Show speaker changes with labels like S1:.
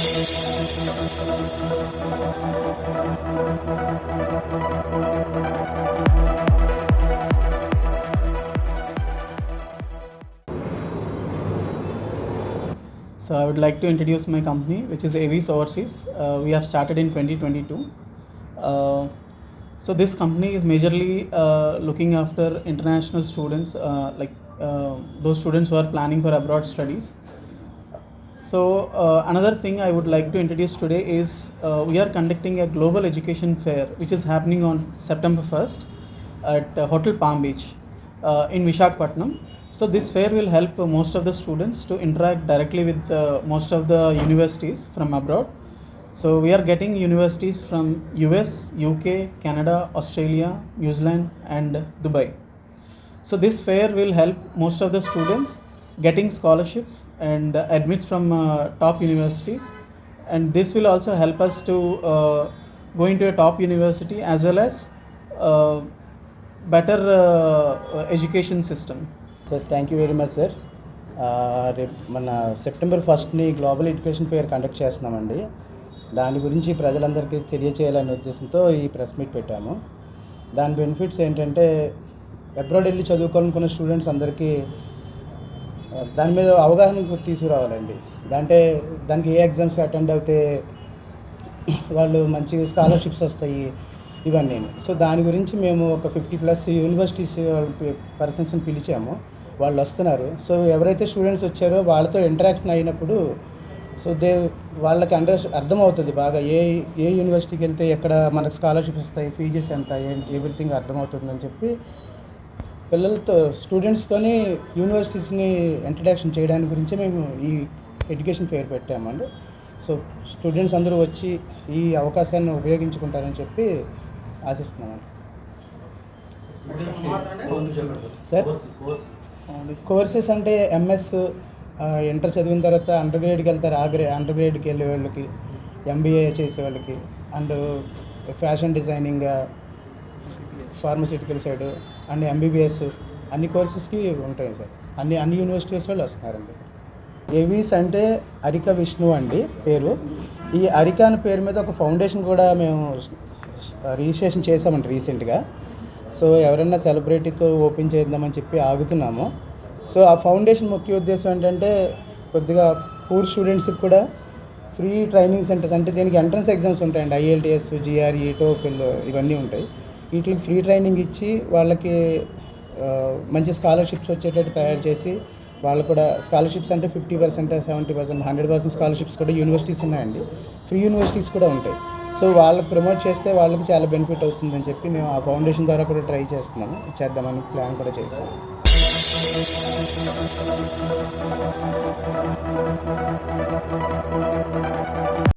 S1: So I would like to introduce my company, which is Avis Overseas. Uh, we have started in 2022. Uh, so this company is majorly uh, looking after international students, uh, like uh, those students who are planning for abroad studies. So uh, another thing I would like to introduce today is uh, we are conducting a global education fair, which is happening on September 1st at uh, Hotel Palm Beach uh, in Vishakhapatnam. So this fair will help uh, most of the students to interact directly with uh, most of the universities from abroad. So we are getting universities from US, UK, Canada, Australia, New Zealand, and Dubai. So this fair will help most of the students getting scholarships and admits from top universities and this will also help us to go to top university university well well better education system
S2: sir thank you very much sir రేపు మన September ఫస్ట్ని global education fair conduct చేస్తున్నామండి దాని గురించి ప్రజలందరికీ తెలియచేయాలనే ఉద్దేశంతో ఈ press meet పెట్టాము దాని బెనిఫిట్స్ ఏంటంటే అబ్రాడ్ వెళ్ళి చదువుకోవాలనుకున్న స్టూడెంట్స్ అందరికీ దాని మీద అవగాహన తీసుకురావాలండి. అంటే దానికి ఏ ఎగ్జామ్స్ అటెండ్ అయితే వాళ్ళు మంచి స్కాలర్షిప్స్ వస్తాయి ఇవన్నీ. సో దాని గురించి మేము ఒక ఫిఫ్టీ ప్లస్ యూనివర్సిటీస్ పర్సన్స్ని పిలిచాము. వాళ్ళు వస్తున్నారు. సో ఎవరైతే స్టూడెంట్స్ వచ్చారో వాళ్ళతో ఇంటరాక్షన్ అయినప్పుడు సో దే వాళ్ళకి అండర్ అర్థమవుతుంది బాగా. ఏ ఏ యూనివర్సిటీకి వెళ్తే ఎక్కడ మనకు స్కాలర్షిప్స్ వస్తాయి ఫీజెస్ ఎంత ఏంటి ఎవ్రీథింగ్ అర్థమవుతుందని చెప్పి పిల్లలతో స్టూడెంట్స్తోని యూనివర్సిటీస్ని ఇంట్రడక్షన్ చేయడానికి గురించి మేము ఈ ఎడ్యుకేషన్ ఫేర్ పెట్టామండి. సో స్టూడెంట్స్ అందరూ వచ్చి ఈ అవకాశాన్ని ఉపయోగించుకుంటారని చెప్పి ఆశిస్తున్నామండి. సార్ కోర్సెస్ అంటే ఎంఎస్ ఇంటర్ చదివిన తర్వాత అండర్ గ్రేడ్కి వెళ్తారు ఆ గ్రే అండర్ గ్రేడ్కి వెళ్ళే వాళ్ళకి ఎంబీఏ చేసే వాళ్ళకి and fashion designing pharmaceutical side and MBBS అన్ని కోర్సెస్కి ఉంటాయి సార్. అన్ని అన్ని యూనివర్సిటీస్ వాళ్ళు వస్తున్నారండి. ఏవీస్ అంటే అరిక విష్ణు అండి పేరు. ఈ అరిక అనే పేరు మీద ఒక ఫౌండేషన్ కూడా మేము రిజిస్ట్రేషన్ చేసామండి రీసెంట్గా. సో ఎవరైనా సెలబ్రిటీతో ఓపెన్ చేద్దామని చెప్పి ఆగుతున్నాము. సో ఆ ఫౌండేషన్ ముఖ్య ఉద్దేశం ఏంటంటే కొద్దిగా పూర్ స్టూడెంట్స్కి కూడా ఫ్రీ ట్రైనింగ్ సెంటర్స్ అంటే దీనికి ఎంట్రన్స్ ఎగ్జామ్స్ ఉంటాయండి. ఐఎల్టీఎస్ జిఆర్ఈ టోఫిల్ ఇవన్నీ ఉంటాయి. వీటికి ఫ్రీ ట్రైనింగ్ ఇచ్చి వాళ్ళకి మంచి స్కాలర్షిప్స్ వచ్చేటట్టు తయారు చేసి వాళ్ళు కూడా స్కాలర్షిప్స్ అంటే fifty percent seventy percent hundred percent scholarships కూడా యూనివర్సిటీస్ ఉన్నాయండి. ఫ్రీ యూనివర్సిటీస్ కూడా ఉంటాయి. సో వాళ్ళకి ప్రమోట్ చేస్తే వాళ్ళకి చాలా బెనిఫిట్ అవుతుందని చెప్పి మేము ఆ ఫౌండేషన్ ద్వారా కూడా ట్రై చేస్తున్నాము. చేద్దామని ప్లాన్ కూడా చేసాము Thank you.